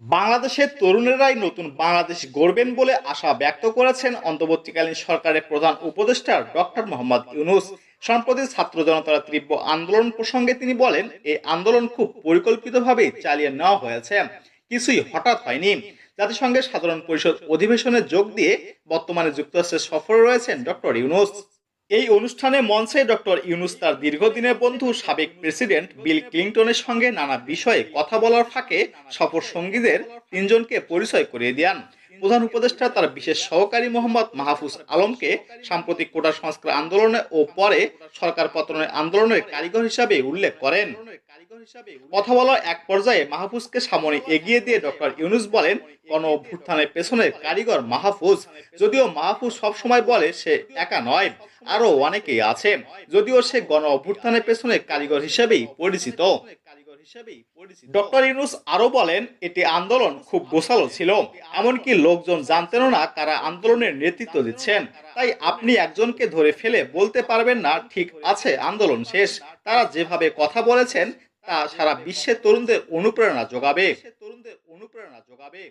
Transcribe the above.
বাংলাদেশের তরুণেরাই নতুন বাংলাদেশ গড়বেন বলে আশা ব্যক্ত করেছেন অন্তর্বর্তীকালীন সরকারের প্রধান উপদেষ্টা ডক্টর মোহাম্মদ ইউনুস। সম্প্রতি ছাত্র জনতার তীব্র আন্দোলন প্রসঙ্গে তিনি বলেন এই আন্দোলন খুব পরিকল্পিতভাবে চালিয়ে নেওয়া হয়েছে। কিছুই হঠাৎ হয়নি। জাতিসংঘের সাধারণ পরিষদ অধিবেশনে যোগ দিয়ে বর্তমানে যুক্তরাষ্ট্রে সফরে রয়েছেন ডক্টর ইউনুস। এই অনুষ্ঠানে মঞ্চে ডক্টর ইউনুস তার দীর্ঘদিনের বন্ধু সাবেক প্রেসিডেন্ট বিল ক্লিন্টনের সঙ্গে নানা বিষয়ে কথা বলার ফাঁকে সফর সঙ্গীদের তিনজনকে পরিচয় করিয়ে দেন। প্রধান উপদেষ্টা তার বিশেষ সহকারী মোহাম্মদ মাহফুজ আলমকে সাম্প্রতিক কোটা সংস্কার আন্দোলনে ও পরে সরকার পতনের আন্দোলনের কারিগর হিসাবে উল্লেখ করেন। কথা বলার এক পর্যায়ে মাহফুজকে সামনে এগিয়ে দিয়ে ডক্টর ইউনুস বলেন গণ অভ্যুত্থানের পেছনে কারিগর মাহফুজ। যদিও মাহফুজ সবসময় বলে সে একা নয়, আরও অনেকেই আছে। যদিও সে গণ অভ্যুত্থানের পেছনে কারিগর হিসেবেই পরিচিত। ডক্টর ইউনুস আরও বলেন, এটি আন্দোলন খুব গোছালো ছিল। এমনকি লোকজন জানতেন না কারা আন্দোলনের নেতৃত্ব দিচ্ছেন। তাই আপনি একজনকে ধরে ফেলে বলতে পারবেন না, ঠিক আছে, আন্দোলন শেষ। তারা যেভাবে কথা বলেছেন তা সারা বিশ্বের তরুণদের অনুপ্রেরণা যোগাবে। তরুণদের অনুপ্রেরণা যোগাবে।